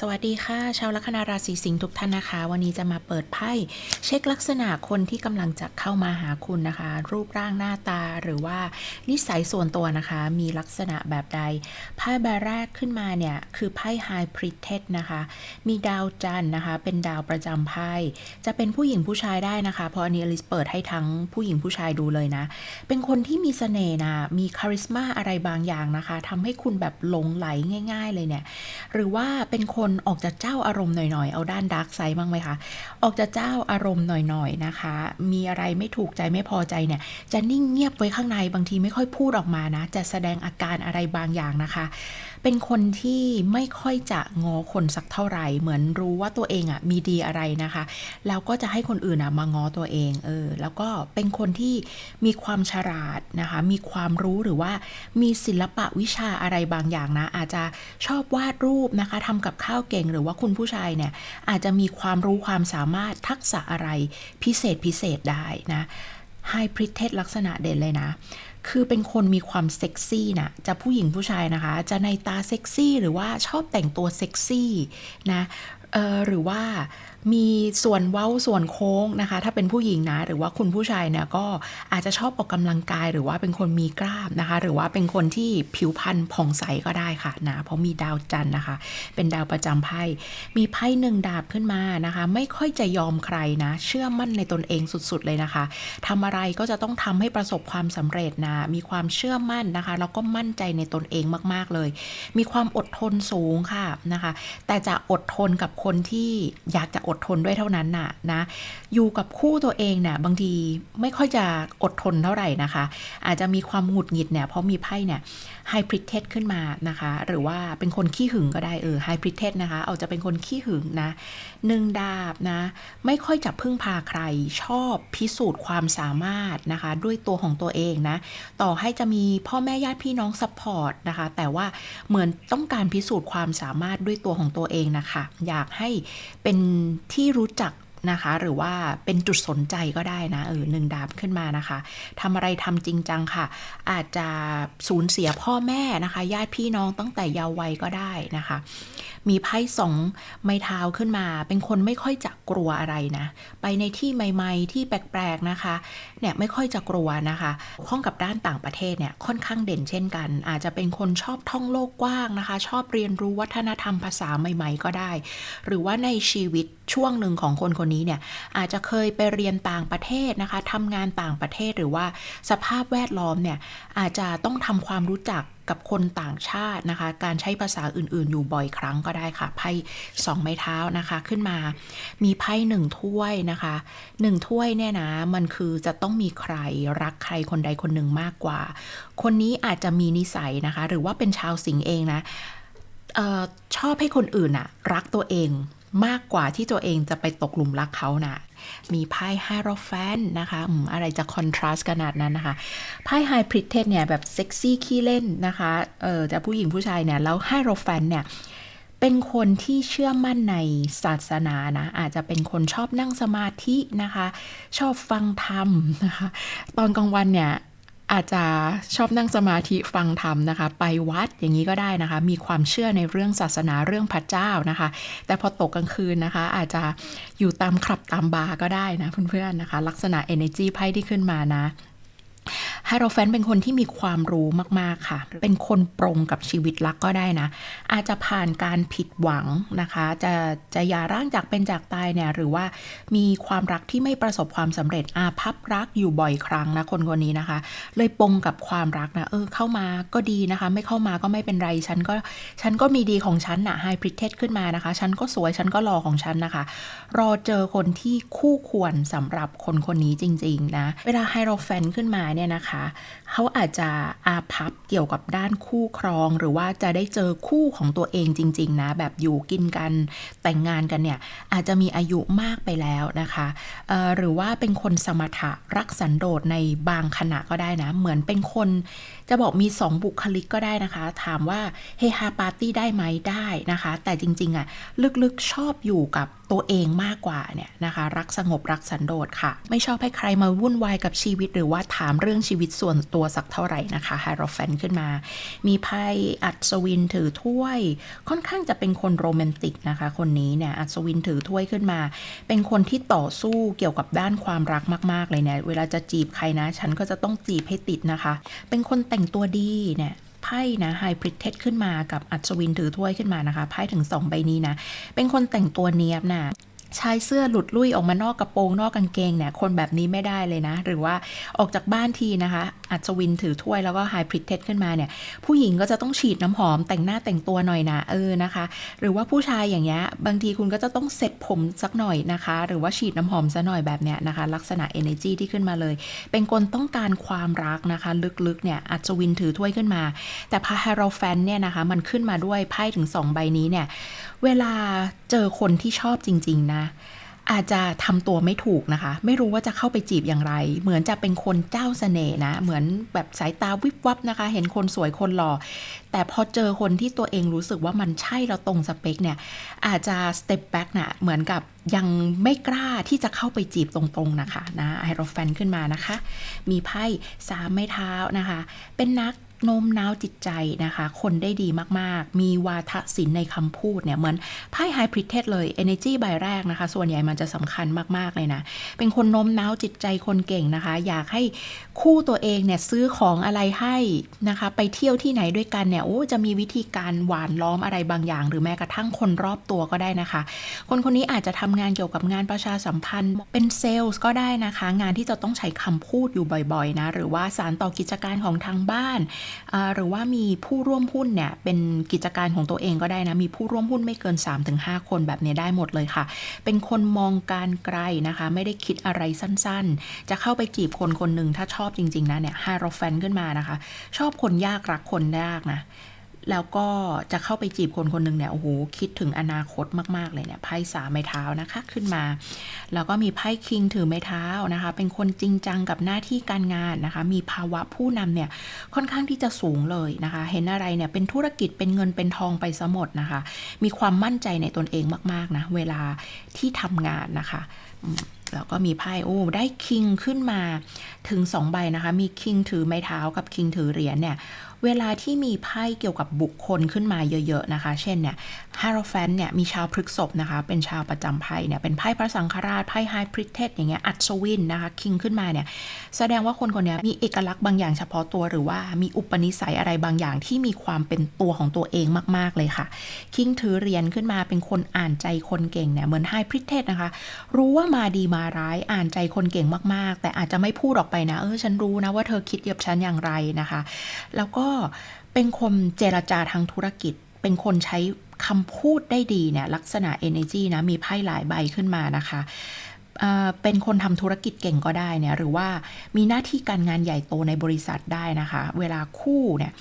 สวัสดีค่ะ ชาวลัคนาราศีสิงห์ทุกท่านนะคะ วันนี้จะมาเปิดไพ่เช็คลักษณะคนที่กำลังจะเข้ามาหาคุณนะคะ รูปร่างหน้าตาหรือว่านิสัยส่วนตัวนะคะ มีลักษณะแบบใดไพ่ใบแรกขึ้นมาเนี่ย คือไพ่ High Priestess นะคะ มีดาวจันทร์นะคะ เป็นดาวประจำไพ่จะเป็นผู้หญิงผู้ชายได้นะคะ เพราะอันนี้อลิสเปิดให้ทั้งผู้หญิงผู้ชายดูเลยนะ เป็นคนที่มีเสน่ห์นะมีคาริสมาอะไรบางอย่างนะคะทำให้คุณแบบหลงไหลง่าย ๆ เลยเนี่ยหรือว่าเป็นคนออกจากเจ้าอารมณ์หน่อยๆ เอาด้านดาร์กไซด์บ้างไหมคะ ออกจากเจ้าอารมณ์หน่อยๆนะคะ มีอะไรไม่ถูกใจไม่พอใจเนี่ย จะนิ่งเงียบไว้ข้างในบางทีไม่ค่อยพูดออกมานะ จะแสดงอาการอะไรบางอย่างนะคะเป็นคนที่ไม่ค่อยจะงอคนสักเท่าไหร่ เหมือนรู้ว่าตัวเองอะมีดีอะไรนะคะ แล้วก็จะให้คนอื่นอะมางอตัวเองเออแล้วก็เป็นคนที่มีความฉลาดนะคะ มีความรู้หรือว่ามีศิลปะวิชาอะไรบางอย่างนะ อาจจะชอบวาดรูปนะคะทำกับข้าวเก่งหรือว่าคุณผู้ชายเนี่ยอาจจะมีความรู้ความสามารถทักษะอะไรพิเศษพิเศษได้นะไฮพริเทสลักษณะเด่นเลยนะ คือเป็นคนมีความเซ็กซี่นะจะผู้หญิงผู้ชายนะคะ จะในตาเซ็กซี่หรือว่าชอบแต่งตัวเซ็กซี่นะหรือว่า มีส่วนเว้าส่วนโค้งนะคะ ถ้าเป็นผู้หญิงนะ หรือว่าคุณผู้ชายเนี่ยก็อาจจะชอบออกกำลังกาย หรือว่าเป็นคนมีกล้ามนะคะ หรือว่าเป็นคนที่ผิวพรรณผ่องใสก็ได้ค่ะนะเพราะมีดาวจันทร์นะคะ เป็นดาวประจำไพ่มีไพ่หนึ่งดาบขึ้นมานะคะ ไม่ค่อยจะยอมใครนะ เชื่อมั่นในตนเองสุดๆเลยนะคะทำอะไรก็จะต้องทำให้ประสบความสำเร็จนะมีความเชื่อมั่นนะคะแล้วก็มั่นใจในตนเองมาก ๆเลย มีความอดทนสูงค่ะนะคะ แต่จะอดทนกับคนที่อยากจะอดทนด้วยเท่านั้นน่ะนะอยู่กับคู่ตัวเองเนี่ยบางทีไม่ค่อยจะอดทนเท่าไหร่นะคะ อาจจะมีความหงุดหงิดเนี่ยเพราะมีไพ่เนี่ย ไฮพริเทสขึ้นมานะคะ หรือว่าเป็นคนขี้หึงก็ได้เออไฮพริเทสนะคะเอาจะเป็นคนขี้หึงนะหนึ่งดาบนะ ไม่ค่อยจะพึ่งพาใครชอบพิสูจน์ความสามารถนะคะ ด้วยตัวของตัวเองนะ ต่อให้จะมีพ่อแม่ญาติพี่น้องซัพพอร์ตนะคะ แต่ว่าเหมือนต้องการพิสูจน์ความสามารถด้วยตัวของตัวเองนะคะ อยากให้เป็นที่รู้จัก นะคะ หรือว่าเป็นจุดสนใจก็ได้นะเออหนึ่งดาบขึ้นมานะคะทำอะไรทำจริงจังค่ะ อาจจะสูญเสียพ่อแม่นะคะ ญาติพี่น้องตั้งแต่เยาว์วัยก็ได้นะคะ มีไพ่สองไม้เท้าขึ้นมา เป็นคนไม่ค่อยจะกลัวอะไรนะ ไปในที่ใหม่ ๆ ที่แปลกๆนะคะเนี่ยไม่ค่อยจะกลัวนะคะข้องกับด้านต่างประเทศเนี่ยค่อนข้างเด่นเช่นกัน อาจจะเป็นคนชอบท่องโลกกว้างนะคะ ชอบเรียนรู้วัฒนธรรมภาษาใหม่ๆ ก็ได้ หรือว่าในชีวิตช่วงหนึ่งของคนคนนี้เนี่ยอาจจะเคยไปเรียนต่างประเทศนะคะทำงานต่างประเทศหรือว่าสภาพแวดล้อมเนี่ยอาจจะต้องทำความรู้จัก กับคนต่างชาตินะคะ การใช้ภาษาอื่นๆ อยู่บ่อยครั้งก็ได้ค่ะไพ่สองไม้เท้านะคะขึ้นมา มีไพ่หนึ่งถ้วยนะคะหนึ่งถ้วยเนี่ยนะมันคือจะต้องมีใครรักใครคนใดคนหนึ่งมากกว่า คนนี้อาจจะมีนิสัยนะคะ หรือว่าเป็นชาวสิงเองนะออชอบให้คนอื่นอะรักตัวเองมากกว่าที่ตัวเองจะไปตกหลุมรักเขานะ มีไพ่ไฮโรแฟนนะคะอืมอะไรจะคอนทราสต์ขนาดนั้นนะคะไพ่ไฮพริตเทสเนี่ยแบบเซ็กซี่ขี้เล่นนะคะเออจะผู้หญิงผู้ชายเนี่ย แล้วไฮโรแฟนเนี่ยเป็นคนที่เชื่อมั่นในศาสนานะ อาจจะเป็นคนชอบนั่งสมาธินะคะ ชอบฟังธรรมนะคะ ตอนกลางวันเนี่ย อาจจะชอบนั่งสมาธิฟังธรรมนะคะ ไปวัดอย่างนี้ก็ได้นะคะ มีความเชื่อในเรื่องศาสนาเรื่องพระเจ้านะคะ แต่พอตกกลางคืนนะคะ อาจจะอยู่ตามคลับตามบาร์ก็ได้นะเพื่อนๆนะคะ ลักษณะ energy ไพ่ที่ขึ้นมานะ ไฮโรแฟนเป็นคนที่มีความรู้มากๆค่ะ เป็นคนปรงกับชีวิตรักก็ได้นะ อาจจะผ่านการผิดหวังนะคะ จะจะหย่าร้างจากเป็นจากตายเนี่ยหรือว่ามีความรักที่ไม่ประสบความสำเร็จอาพับรักอยู่บ่อยครั้งนะคนคนนี้นะคะ เลยปรงกับความรักนะเออเข้ามาก็ดีนะคะ ไม่เข้ามาก็ไม่เป็นไรฉันก็ฉันก็มีดีของฉันนะไฮพริเทสขึ้นมานะคะ ฉันก็สวยฉันก็หล่อของฉันนะคะ รอเจอคนที่คู่ควรสำหรับคนคนนี้จริง ๆ นะ เวลาไฮโรแฟนขึ้นมาเนี่ยนะคะเขาอาจจะอาพับเกี่ยวกับด้านคู่ครอง หรือว่าจะได้เจอคู่ของตัวเองจริง ๆ นะ แบบอยู่กินกันแต่งงานกันเนี่ย อาจจะมีอายุมากไปแล้วนะคะหรือว่าเป็นคนสมถะรักสันโดษในบางขณะก็ได้นะ เหมือนเป็นคน จะบอกมี 2 บุคลิกก็ได้นะคะ ถามว่าเฮฮาปาร์ตี้ได้ไหมได้นะคะ แต่จริงๆอะลึกๆชอบอยู่กับตัวเองมากกว่าเนี่ยนะคะ รักสงบรักสันโดษค่ะ ไม่ชอบให้ใครมาวุ่นวายกับชีวิต หรือว่าถามเรื่องชีวิตส่วนตัวสักเท่าไหร่นะคะไฮโรแฟนขึ้นมา มีไพ่อัศวินถือถ้วย ค่อนข้างจะเป็นคนโรแมนติกนะคะ คนนี้เนี่ยอัศวินถือถ้วยขึ้นมา เป็นคนที่ต่อสู้เกี่ยวกับด้านความรักมาก ๆ เลยเนี่ยเวลาจะจีบใครนะ ฉันก็จะต้องจีบให้ติดนะคะ เป็นคนแต่งตัวดีเนี่ยไพ่นะไฮพริตเทสขึ้นมากับอัศวินถือถ้วยขึ้นมานะคะไพ่ถึง 2 ใบนี้นะ เป็นคนแต่งตัวเนียบนะ ชายเสื้อหลุดลุ่ยออกมานอกกระโปรงนอกกางเกงเนี่ย คนแบบนี้ไม่ได้เลยนะ หรือว่าออกจากบ้านทีนะคะ อัศวินถือถ้วยแล้วก็ไฮพริเทสขึ้นมาเนี่ย ผู้หญิงก็จะต้องฉีดน้ำหอมแต่งหน้าแต่งตัวหน่อยนะเออนะคะ หรือว่าผู้ชายอย่างเงี้ยบางทีคุณก็จะต้องเซ็ตผมสักหน่อยนะคะ หรือว่าฉีดน้ำหอมซะหน่อยแบบเนี้ยนะคะ ลักษณะ energy ที่ขึ้นมาเลย เป็นคนต้องการความรักนะคะ ลึกๆเนี่ยอัศวินถือถ้วยขึ้นมา แต่พาฮาราแฟนเนี่ยนะคะมันขึ้นมาด้วยไพ่ถึง 2 ใบนี้เนี่ยเวลาเจอคนที่ชอบจริง ๆ นะ อาจจะทำตัวไม่ถูกนะคะ ไม่รู้ว่าจะเข้าไปจีบอย่างไร เหมือนจะเป็นคนเจ้าเสน่ห์นะ เหมือนแบบสายตาวิบวับนะคะ เห็นคนสวยคนหล่อ แต่พอเจอคนที่ตัวเองรู้สึกว่ามันใช่เราตรงสเปคเนี่ย อาจจะ step back นะเหมือนกับยังไม่กล้าที่จะเข้าไปจีบตรงๆนะคะนะไฮโรแฟนขึ้นมานะคะ มีไพ่สามไม้เท้านะคะ เป็นนัก โน้มน้าวจิตใจนะคะ คนได้ดีมากๆ มีวาทศิลป์ในคำพูดเนี่ย เหมือนไพ่ไฮพริเทสเลย Energy ใบแรกนะคะ ส่วนใหญ่มันจะสำคัญมากๆเลยนะ เป็นคนโน้มน้าวจิตใจคนเก่งนะคะ อยากให้คู่ตัวเองเนี่ย ซื้อของอะไรให้นะคะ ไปเที่ยวที่ไหนด้วยกันเนี่ย โอ้จะมีวิธีการหวานล้อมอะไรบางอย่าง หรือแม้กระทั่งคนรอบตัวก็ได้นะคะ คนคนนี้อาจจะทำงานเกี่ยวกับงานประชาสัมพันธ์ เป็นเซลล์ก็ได้นะคะ งานที่จะต้องใช้คำพูดอยู่บ่อยๆนะ หรือว่าสารต่อกิจการของทางบ้านหรือว่ามีผู้ร่วมหุ้นเนี่ยเป็นกิจการของตัวเองก็ได้นะ มีผู้ร่วมหุ้นไม่เกิน 3-5 คนแบบนี้ได้หมดเลยค่ะ เป็นคนมองการไกลนะคะ ไม่ได้คิดอะไรสั้นๆ จะเข้าไปจีบคนคนหนึ่งถ้าชอบจริง ๆ นะเนี่ยฮารแฟนขึ้นมานะคะ ชอบคนยากรักคนยากนะ แล้วก็จะเข้าไปจีบคนคนหนึ่งเนี่ยโอ้โหคิดถึงอนาคตมาก ๆ เลยเนี่ยไพ่สามไม้เท้านะคะขึ้นมา แล้วก็มีไพ่คิงถือไม้เท้านะคะ เป็นคนจริงจังกับหน้าที่การงานนะคะ มีภาวะผู้นำเนี่ยค่อนข้างที่จะสูงเลยนะคะ เห็นอะไรเนี่ยเป็นธุรกิจเป็นเงินเป็นทองไปซะหมดนะคะ มีความมั่นใจในตนเองมากๆนะเวลาที่ทำงานนะคะแล้วก็มีไพ่โอ้ได้คิงขึ้นมาถึง 2 ใบนะคะ มีคิงถือไม้เท้ากับคิงถือเหรียญเนี่ย เวลาที่มีไพ่เกี่ยวกับบุคคลขึ้นมาเยอะ ๆ นะคะ เช่นเนี่ยฮาร์แฟนเนี่ยมีชาวพฤกษภนะคะ เป็นชาวประจำไพ่เนี่ย เป็นไพ่พระสังฆราช ไพ่ไฮพริเทสอย่างเงี้ย อัศวินนะคะ คิงขึ้นมาเนี่ย แสดงว่าคนคนนี้มีเอกลักษณ์บางอย่างเฉพาะตัวหรือว่ามีอุปนิสัยอะไรบางอย่างที่มีความเป็นตัวของตัวเองมาก ๆ เลยค่ะ คิงถือเหรียญขึ้นมาเป็นคนอ่านใจคนเก่งเนี่ยเหมือนไฮพริเทสนะคะ รู้ว่ามาดีมาร้ายอ่านใจคนเก่งมาก ๆ แต่อาจจะไม่พูดออกไปนะ เออฉันรู้นะว่าเธอคิดกับฉันอย่างไรนะคะ แล้วก็เป็นคนเจรจาทางธุรกิจ เป็นคนใช้คำพูดได้ดีเนี่ยลักษณะ energy นะ มีไพ่หลายใบขึ้นมานะคะเป็นคนทำธุรกิจเก่งก็ได้เนี่ยหรือว่ามีหน้าที่การงานใหญ่โตในบริษัทได้นะคะ เวลาคู่เนี่ย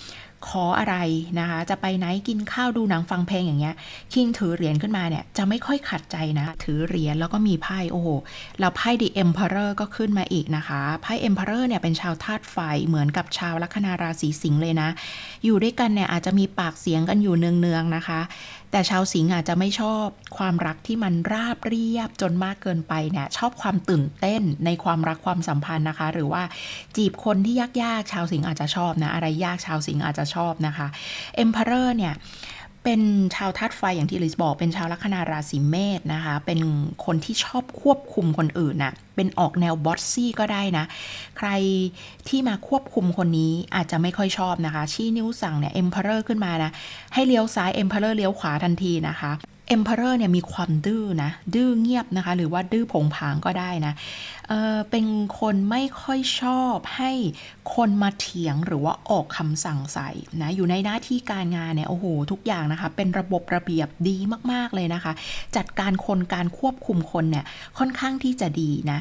ขออะไรนะคะ จะไปไหนกินข้าวดูหนังฟังเพลงอย่างเงี้ย คิงถือเหรียญขึ้นมาเนี่ยจะไม่ค่อยขัดใจนะ ถือเหรียญแล้วก็มีไพ่โอ้โหแล้วไพ่ The Emperor ก็ขึ้นมาอีกนะคะไพ่ Emperor เนี่ยเป็นชาวธาตุไฟเหมือนกับชาวลัคนาราศีสิงห์เลยนะ อยู่ด้วยกันเนี่ยอาจจะมีปากเสียงกันอยู่เนืองๆนะคะ แต่ชาวสิงห์อาจจะไม่ชอบความรักที่มันราบเรียบจนมากเกินไปเนี่ยชอบความตื่นเต้นในความรักความสัมพันธ์นะคะ หรือว่าจีบคนที่ยากๆ ชาวสิงห์อาจจะชอบนะ อะไรยากชาวสิงห์อาจจะชอบนะคะเอ็มเพอเรอร์เนี่ย เป็นชาวธาตุไฟอย่างที่ลิสบอก เป็นชาวลัคนาราศีเมษนะคะ เป็นคนที่ชอบควบคุมคนอื่นน่ะเป็นออกแนวบอสซี่ก็ได้นะ ใครที่มาควบคุมคนนี้อาจจะไม่ค่อยชอบนะคะ ชี้นิ้วสั่งเนี่ยเอ็มเพอเรอร์ขึ้นมานะ ให้เลี้ยวซ้ายเอ็มเพอเรอร์เลี้ยวขวาทันทีนะคะ Emperor เนี่ยมีความดื้อนะ ดื้อเงียบนะคะ หรือว่าดื้อผงผางก็ได้นะเออเป็นคนไม่ค่อยชอบให้คนมาเถียงหรือว่าออกคำสั่งใส่นะอยู่ในหน้าที่การงานเนี่ยโอ้โหทุกอย่างนะคะ เป็นระบบระเบียบดีมากๆเลยนะคะ จัดการคนการควบคุมคนเนี่ยค่อนข้างที่จะดีนะ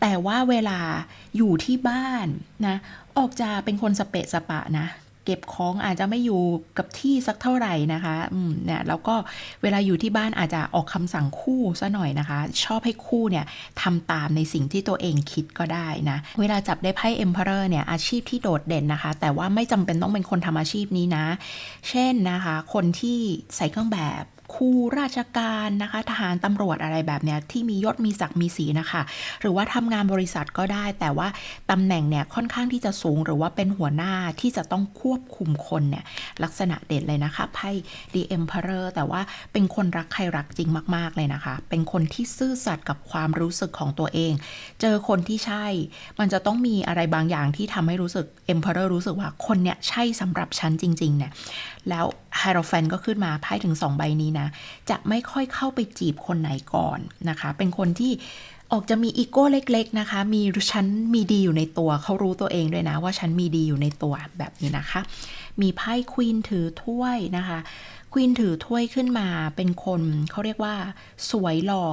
แต่ว่าเวลาอยู่ที่บ้านนะออกจะเป็นคนสเปะสปะนะ เก็บของอาจจะไม่อยู่กับที่สักเท่าไหร่นะคะอืมเนี่ยแล้วก็เวลาอยู่ที่บ้านอาจจะออกคำสั่งคู่ซะหน่อยนะคะ ชอบให้คู่เนี่ยทำตามในสิ่งที่ตัวเองคิดก็ได้นะเวลาจับได้ไพ่เอมเปอร์เนี่ยอาชีพที่โดดเด่นนะคะ แต่ว่าไม่จำเป็นต้องเป็นคนทำอาชีพนี้นะ เช่นนะคะ คนที่ใส่เครื่องแบบ ครูราชการนะคะ ทหารตำรวจอะไรแบบเนี้ยที่มียศมีศักดิ์มีสีนะคะ หรือว่าทำงานบริษัทก็ได้ แต่ว่าตำแหน่งเนี่ยค่อนข้างที่จะสูง หรือว่าเป็นหัวหน้าที่จะต้องควบคุมคนเนี่ยลักษณะเด่นเลยนะคะไพ่ The Emperor แต่ว่าเป็นคนรักใครรักจริงมาก ๆ เลยนะคะ เป็นคนที่ซื่อสัตย์กับความรู้สึกของตัวเอง เจอคนที่ใช่ มันจะต้องมีอะไรบางอย่างที่ทำให้รู้สึก Emperor รู้สึกว่าคนเนี่ยใช่สำหรับฉันจริงๆเนี่ย แล้ว h i e r o p h a n t ก็ขึ้นมาไพ่ถึง 2 ใบนี้นะ จะไม่ค่อยเข้าไปจีบคนไหนก่อนนะคะ เป็นคนที่ออกจะมีอีโก้เล็กๆนะคะ มีฉันมีดีอยู่ในตัว เขารู้ตัวเองด้วยนะว่าฉันมีดีอยู่ในตัวแบบนี้นะคะ มีไพ่ควีนถือถ้วยนะคะ ควีนถือถ้วยขึ้นมาเป็นคนเขาเรียกว่าสวยหล่อ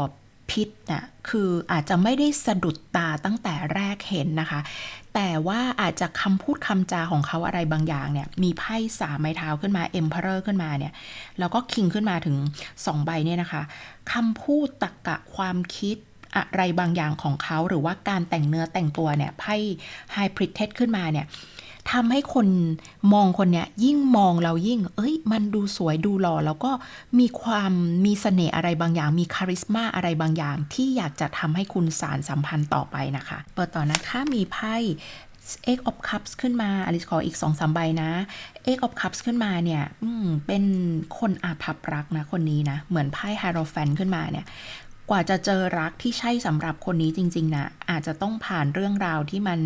พิษน่ะคืออาจจะไม่ได้สะดุดตาตั้งแต่แรกเห็นนะคะ แต่ว่าอาจจะคำพูดคำจาของเขาอะไรบางอย่างเนี่ย มีไพ่สามไม้เท้าขึ้นมา Emperor ขึ้นมาเนี่ย แล้วก็คิงขึ้นมาถึง2ใบเนี่ยนะคะคำพูดตรกกะความคิดอะไรบางอย่างของเขาหรือว่าการแต่งเนื้อแต่งตัวเนี่ยไพ่ High p r i t e d ขึ้นมาเนี่ย ทำให้คนมองคนเนี้ยยิ่งมองเรายิ่ง เอ้ย มันดูสวยดูหล่อแล้วก็มีความมีเสน่ห์อะไรบางอย่าง มีคาริสมาอะไรบางอย่าง ที่อยากจะทำให้คุณสารสัมพันธ์ต่อไปนะคะ เปิดต่อนะคะมีไพ่ Eight of Cups ขึ้นมาอลิสขออีก2อสใบนะ Eight of Cups ขึ้นมาเนี่ยเป็นคนอาภัพรักนะคนนี้นะ เหมือนไพ่ Hierophant ขึ้นมาเนี่ยกว่าจะเจอรักที่ใช่สำหรับคนนี้จริง ๆนะอาจจะต้องผ่านเรื่องราวที่มัน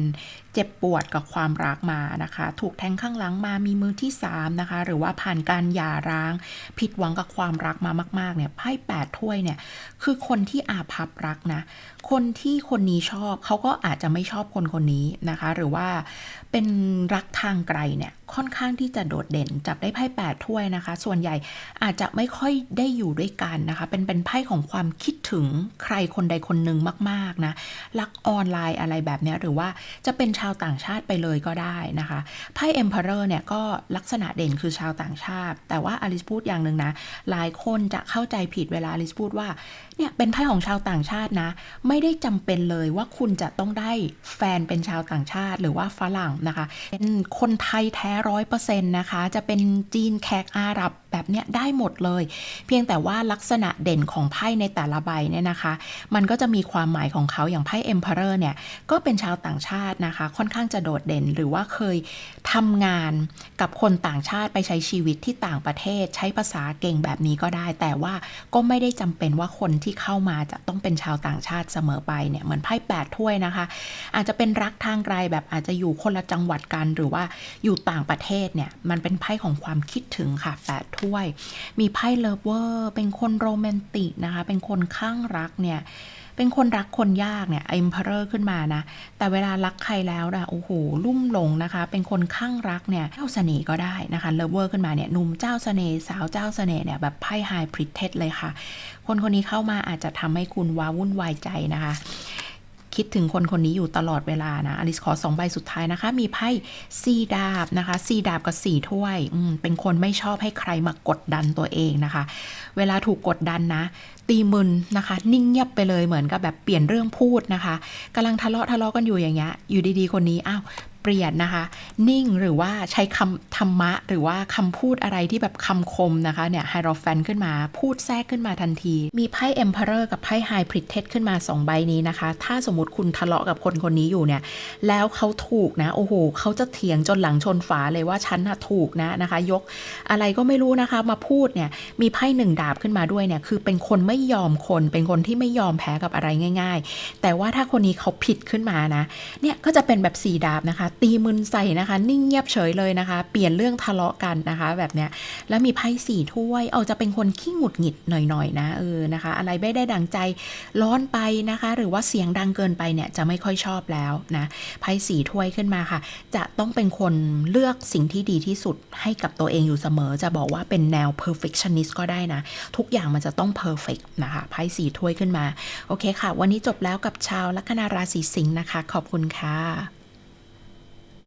เจ็บปวดกับความรักมานะคะ ถูกแทงข้างหลังมามีมือที่3นะคะ หรือว่าผ่านการหย่าร้าง ผิดหวังกับความรักมามาก ๆ เนี่ยไพ่แปดถ้วยเนี่ย คือคนที่อาภัพรักนะ คนที่คนนี้ชอบเขาก็อาจจะไม่ชอบคนคนนี้นะคะ หรือว่าเป็นรักทางไกลเนี่ยค่อนข้างที่จะโดดเด่นจับได้ไพ่แปดถ้วยนะคะ ส่วนใหญ่อาจจะไม่ค่อยได้อยู่ด้วยกันนะคะ เป็นเป็นไพ่ของความคิดถึงใครคนใดคนหนึ่งมาก ๆ นะรักออนไลน์อะไรแบบเนี้ยหรือว่าจะเป็นชาวาวต่างชาติไปเลยก็ได้นะคะไพ่ Emperor เนี่ยก็ลักษณะเด่นคือชาวต่างชาติ แต่ว่าอลิสพูดอย่างหนึ่งนะ หลายคนจะเข้าใจผิดเวลาอลิสพูดว่าเนี่ยเป็นไพ่ของชาวต่างชาตินะ ไม่ได้จำเป็นเลยว่าคุณจะต้องได้แฟนเป็นชาวต่างชาติหรือว่าฝรั่งนะคะเป็นคนไทยแท้ร้อยเปอร์เซ็นต์นะคะ จะเป็นจีนแขกอาหรับแบบเนี้ยได้หมดเลย เพียงแต่ว่าลักษณะเด่นของไพ่ในแต่ละใบเนี่ยนะคะ มันก็จะมีความหมายของเขาอย่างไพ่ Emperor เนี่ยก็เป็นชาวต่างชาตินะคะ ค่อนข้างจะโดดเด่นหรือว่าเคยทำงานกับคนต่างชาติไปใช้ชีวิตที่ต่างประเทศ ใช้ภาษาเก่งแบบนี้ก็ได้ แต่ว่าก็ไม่ได้จำเป็นว่าคนที่เข้ามาจะต้องเป็นชาวต่างชาติเสมอไปเนี่ยเหมือนไพ่แปดถ้วยนะคะ อาจจะเป็นรักทางไกลแบบอาจจะอยู่คนละจังหวัดกัน หรือว่าอยู่ต่างประเทศเนี่ยมันเป็นไพ่ของความคิดถึงค่ะแปดถ้วย มีไพ่เลิฟเวอร์ เป็นคนโรแมนติกนะคะ เป็นคนข้างรักเนี่ย เป็นคนรักคนยากเนี่ย Emperor ขึ้นมานะ แต่เวลารักใครแล้วนะโอ้โหลุ่มหลงนะคะ เป็นคนข้างรักเนี่ยเจ้าเสน่ห์ก็ได้นะคะเลิฟเวอร์ขึ้นมาเนี่ยหนุ่มเจ้าเสน่ห์สาวเจ้าเสน่ห์เนี่ยแบบไพ่ไฮพริเทสเลยค่ะ คนคนนี้เข้ามาอาจจะทำให้คุณว้าวุ่นวายใจนะคะ คิดถึงคนคนนี้อยู่ตลอดเวลานะอลิสขอสองใบสุดท้ายนะคะ มีไพ่ซีดาบนะคะซีดาบกับสี่ถ้วยอืเป็นคนไม่ชอบให้ใครมากดดันตัวเองนะคะ เวลาถูกกดดันนะ ตีมึนนะคะ นิ่งเงียบไปเลยเหมือนกับแบบเปลี่ยนเรื่องพูดนะคะกำลังทะเลาะทะเลาะกันอยู่อย่างเงี้ยอยู่ดีๆคนนี้อ้าว ปลี่ยนนะคะ นิ่งหรือว่าใช้คำธรรมะ หรือว่าคำพูดอะไรที่แบบคำคมนะคะเนี่ยไฮโรแฟนขึ้นมา พูดแทรกขึ้นมาทันที มีไพ่ Emperor กับไพ่ High p r i t e d ขึ้นมา 2 ใบนี้นะคะ ถ้าสมมติคุณทะเลาะกับคนคนนี้อยู่เนี่ย แล้วเขาถูกนะ โอ้โหเขาจะเถียงจนหลังชนฝาเลยว่าฉันน่ะถูกนะนะคะ ยกอะไรก็ไม่รู้นะคะมาพูดเนี่ยมีไพ่หนึ่งดาบขึ้นมาด้วยเนี่ยคือเป็นคนไม่ยอมคน เป็นคนที่ไม่ยอมแพ้กับอะไรง่าย ๆ แต่ว่าถ้าคนนี้เขาผิดขึ้นมานะเนี่ยก็จะเป็นแบบสี่ดาบนะคะตีมึนใส่นะคะ นิ่งเงียบเฉยเลยนะคะ เปลี่ยนเรื่องทะเลาะกันนะคะ แบบเนี้ยแล้วมีไพ่สี่ถ้วยเอาจะเป็นคนขี้หงุดหงิดหน่อยๆนะเออนะคะ อะไรไม่ได้ดังใจร้อนไปนะคะ หรือว่าเสียงดังเกินไปเนี่ยจะไม่ค่อยชอบแล้วนะไพ่สี่ถ้วยขึ้นมาค่ะ จะต้องเป็นคนเลือกสิ่งที่ดีที่สุดให้กับตัวเองอยู่เสมอ จะบอกว่าเป็นแนว perfectionist ก็ได้นะ ทุกอย่างมันจะต้อง perfect นะคะไพ่สี่ถ้วยขึ้นมา โอเคค่ะ วันนี้จบแล้วกับชาวลัคนาราศีสิงห์นะคะ ขอบคุณค่ะ